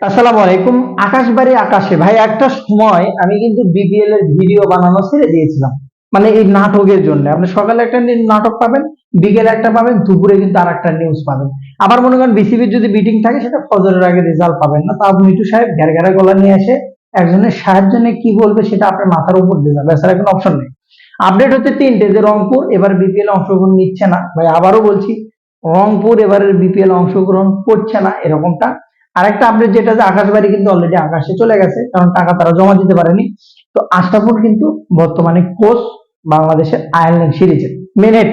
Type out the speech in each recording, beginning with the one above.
আসসালামু আলাইকুম। আকাশবাড়ি আকাশে। ভাই, একটা সময় আমি কিন্তু বিপিএল এর ভিডিও বানানো ছেড়ে দিয়েছিলাম। মানে এই নাটকের জন্য। আপনি সকালে একটা নাটক পাবেন, বিকেলে একটা পাবেন, দুপুরে কিন্তু আর একটা নিউজ পাবেন। আবার মনে করেন বিসিবির যদি মিটিং থাকে, সেটা ফজরের আগে রেজাল্ট পাবেন না। তা মিটু সাহেব ঘের ঘেরা গলা নিয়ে এসে একজনের সাহায্য নিয়ে কি বলবে সেটা আপনার মাথার উপর দিয়ে যাবে। এছাড়া কোনো অপশন নেই। আপডেট হচ্ছে তিনটে, যে রংপুর, এবার বিপিএল অংশগ্রহণ নিচ্ছে না। ভাই, আবারও বলছি, রংপুর এবারের বিপিএল অংশগ্রহণ করছে না, এরকমটা আরেকটা আপডেট যেটা যে আকাশবাড়ি কিন্তু অলরেডি আকাশে চলে গেছে, কারণ টাকা তারা জমা দিতে পারেনি। তো আশরাফুল কিন্তু বর্তমানে কোচ বাংলাদেশের আয়ারল্যান্ড সিরিজের মিনিট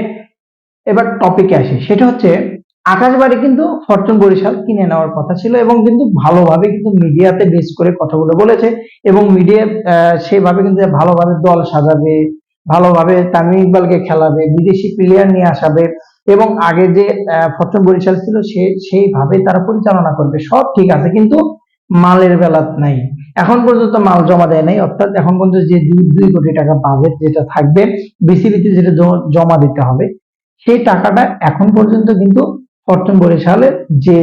এবার টপিকে আসি, সেটা হচ্ছে আকাশবাড়ি কিন্তু ফরচুন বরিশাল কিনে নেওয়ার কথা ছিল এবং কিন্তু ভালোভাবে কিন্তু মিডিয়াতে বেস করে কথাগুলো বলেছে এবং মিডিয়া সেভাবে কিন্তু ভালোভাবে দল সাজাবে ভালোভাবে তামিম ইকবালকে খেলাবে বিদেশি প্লেয়ার নিয়ে আসাবে এবং আগে যে আহ, বরিশাল ছিল সে সেইভাবে তারা পরিচালনা করবে। সব ঠিক আছে কিন্তু মালের বেলা নাই। এখন পর্যন্ত মাল জমা দেয় নাই অর্থাৎ এখন পর্যন্ত যে দুই দুই কোটি টাকা বাজেট যেটা থাকবে বিসিবিতে যেটা জমা দিতে হবে সেই টাকাটা এখন পর্যন্ত কিন্তু ফরচুন বরিশালের যে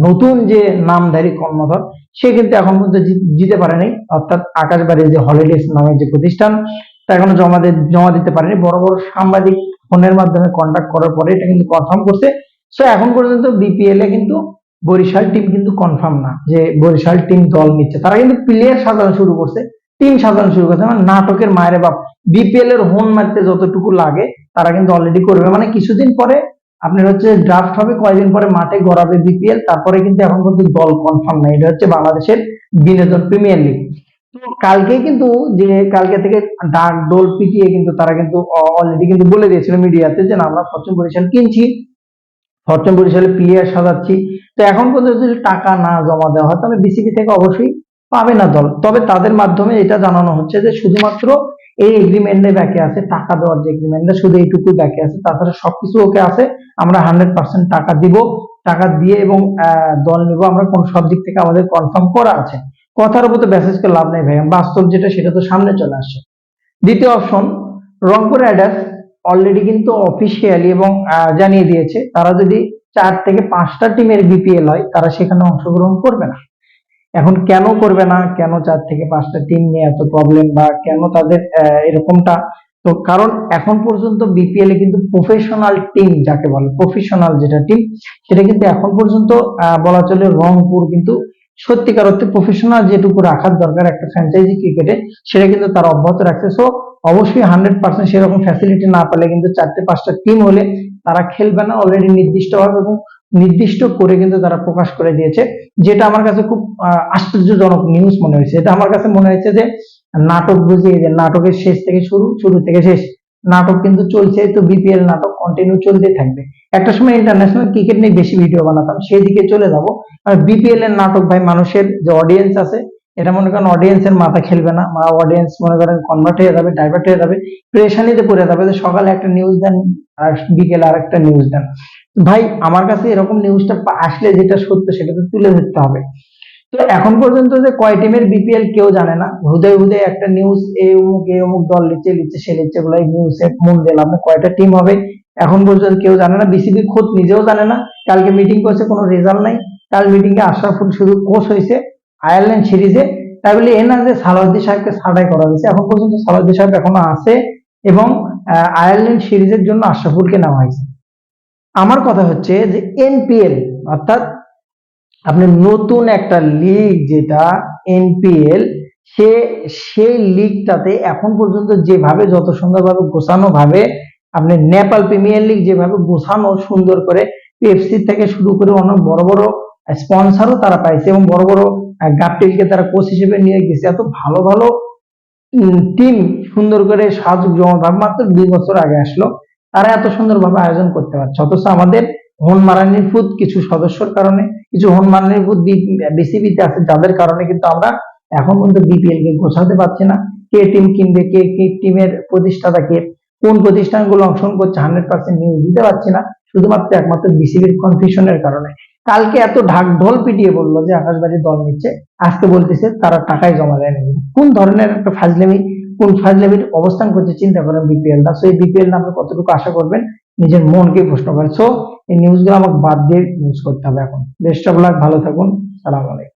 নতুন যে নামধারী কর্মধর সে কিন্তু এখন পর্যন্ত জি- দিতে পারেনি অর্থাৎ আকাশবাড়ির যে হলিডেজ নামের যে প্রতিষ্ঠান এখনও জমা জমা দিতে পারেনি। বড় বড় সাংবাদিক ফোনের মাধ্যমে কন্ট্যাক্ট করার পরে এটা কিন্তু কনফার্ম করছে। সো এখন পর্যন্ত বিপিএল এ কিন্তু বরিশাল টিম কিন্তু কনফার্ম না যে বরিশাল টিম দল নিচ্ছে। তারা কিন্তু প্লেয়ার সাজানো শুরু করছে টিম সাজানো শুরু করছে। মানে নাটকের মায়ের বাপ বিপিএল এর হোন মারতে যতটুকু লাগে, তারা কিন্তু অলরেডি করবে। মানে কিছুদিন পরে আপনার হচ্ছে ড্রাফট হবে, কয়েকদিন পরে মাঠে গড়াবে বিপিএল তারপরে কিন্তু এখন পর্যন্ত দল কনফার্ম নাই। এটা হচ্ছে বাংলাদেশের বিনোদন প্রিমিয়ার লিগ কালকে কিন্তু যে কালকে থেকে ডাক ডোল পিটিয়ে কিন্তু তারা কিন্তু অলরেডি কিন্তু বলে দিয়েছিল মিডিয়াতে যে আমরা ফরচুন বরিশাল কিনছি, ফরচুন বরিশালে প্লেয়ার সাজাচ্ছি। তো এখন পর্যন্ত যদি টাকা না জমা দেওয়া হয়, তাহলে বিসিবি থেকে অবশ্যই পাবে না দল। তবে তাদের মাধ্যমে এটা জানানো হচ্ছে যে শুধুমাত্র এই এগ্রিমেন্টে বাকি আছে, টাকা দেওয়ার যে এগ্রিমেন্টটা শুধু এইটুকু বাকি আছে। তাছাড়া সবকিছু ওকে আছে, আমরা হান্ড্রেড পার্সেন্ট টাকা দিব, টাকা দিয়ে এবং দল নিব, আমরা কোন সব দিক থেকে আমাদের কনফার্ম করা আছে। কথার উপর তো মেসেজকে লাভ নেই ভাই। বাস্তব যেটা, সেটা তো সামনে চলে আসছে। দ্বিতীয় অপশন রংপুর রাইডার্স অলরেডি কিন্তু অফিসিয়ালি এবং জানিয়ে দিয়েছে। তারা যদি চার থেকে পাঁচটা টিমের বিপিএল হয়, তারা সেখানে অংশগ্রহণ করবে না। এখন কেন করবে না? কেন চার থেকে পাঁচটা টিম নিয়ে এত প্রবলেম বা কেন তাদের এরকমটা? তো কারণ এখন পর্যন্ত বিপিএল এ কিন্তু প্রফেশনাল টিম যাকে বলে প্রফেশনাল যেটা টিম সেটা কিন্তু এখন পর্যন্ত বলা চলে রংপুর কিন্তু সত্যিকার অর্থে প্রফেশনাল যেটুকু রাখার দরকার একটা ফ্র্যাঞ্চাইজি ক্রিকেটে সেটা কিন্তু তারা অব্যাহত রাখছে। সো অবশ্যই হান্ড্রেড পার্সেন্ট সেরকম ফ্যাসিলিটি না পেলে কিন্তু চারটে পাঁচটা টিম হলে তারা খেলবে না অলরেডি নির্দিষ্টভাবে এবং নির্দিষ্ট করে কিন্তু তারা প্রকাশ করে দিয়েছে। যেটা আমার কাছে খুব আশ্চর্যজনক নিউজ মনে হয়েছে। এটা আমার কাছে মনে হয়েছে যে, নাটক বুঝিয়ে যে, নাটকের শেষ থেকে শুরু শুরু থেকে শেষ। নাটক কিন্তু চলছে, তো বিপিএল নাটক কন্টিনিউ চলতে থাকবে। একটা সময় ইন্টারন্যাশনাল ক্রিকেট নিয়ে বেশি ভিডিও বানাতাম সেই দিকে চলে যাব। আর বিপিএল এর নাটক ভাই, মানুষের যে অডিয়েন্স আছে, এটা মনে করেন অডিয়েন্স এর মাথা খেলবে না। বা অডিয়েন্স মনে করেন কনভার্ট হয়ে যাবে ডাইভার্ট হয়ে যাবে প্রেশানিতে পড়ে যাবে। যে সকালে একটা নিউজ দেন, আর বিকেলে আর একটা নিউজ দেন। ভাই, আমার কাছে এরকম নিউজটা আসলে যেটা সত্য, সেটা তো তুলে ধরতে হবে। তো এখন পর্যন্ত যে কয় টিমের বিপিএল কেউ জানে না। হুদয় হুদয় একটা নিউজ এ অমুক এ অমুক, দল লিখছে লিখছে সে লিখছে গুলো নিউজে মন দিলাম কয়টা টিম হবে? এখন পর্যন্ত কেউ জানে না। বিসিবি খোদ নিজেও জানে না। কালকে মিটিং করছে, কোনো রেজাল্ট নাই। কাল মিটিং এ আশরাফুল শুধু কোচ হয়েছে আয়ারল্যান্ড সিরিজে তাই বলে, এ যে সালাউদ্দিন সাহেবকে ছাঁটাই করা হয়েছে। এখন পর্যন্ত সালাউদ্দিন সাহেব এখনও আছে এবং আয়ারল্যান্ড সিরিজের জন্য আশরাফুলকে নেওয়া হয়েছে। আমার কথা হচ্ছে যে এনপিএল অর্থাৎ আপনি নতুন একটা লিগ যেটা এনপিএল সে, সেই লিগটাতে এখন পর্যন্ত যেভাবে যত সুন্দরভাবে গোছানো ভাবে, আপনি নেপাল প্রিমিয়ার লিগ যেভাবে গোছানো সুন্দর করে পিএফসি থেকে শুরু করে অনেক বড় বড় স্পন্সরও তারা পাইছে এবং বড় বড় গাপটিলকে তারা কোচ হিসেবে নিয়ে গেছে। এত ভালো ভালো টিম সুন্দর করে সাজুক জমা মাত্র দুই বছর আগে আসলো। তারা এত সুন্দরভাবে আয়োজন করতে পারছে। অথচ আমাদের হন মারানির ফুদ কিছু সদস্যর কারণে, কিছু হন মারানির ফুদ বিসিবিতে আছে, যাদের কারণে কিন্তু আমরা এখন পর্যন্ত বিপিএল কে গোছাতে পারছি না। কে টিম কিনবে, কে কে টিমের প্রতিষ্ঠাতা, কে, কোন প্রতিষ্ঠানগুলো অংশগ্রহণ করছে হান্ড্রেড পার্সেন্ট নিউজ দিতে পারছি না, শুধুমাত্র একমাত্র বিসিবির কনফিউশনের কারণে। কালকে এত ঢাক ঢোল পিটিয়ে বলল যে আকাশবাড়ি দল নিচ্ছে, আজকে বলতেছে তারা টাকায় জমা দেয়নি। কোন ধরনের একটা ফাজলেমি, কোন ফাজলেমির অবস্থান করছে চিন্তা করেন বিপিএল টা সো এই বিপিএল না আপনি কতটুকু আশা করবেন, নিজের মনকে প্রশ্ন করেন। সো এই নিউজগুলো আমাকে বাদ দিয়ে নিউজ করতে হবে এখন। বেস্ট অফ লাক ভালো থাকুন, সালাম আলাইকুম।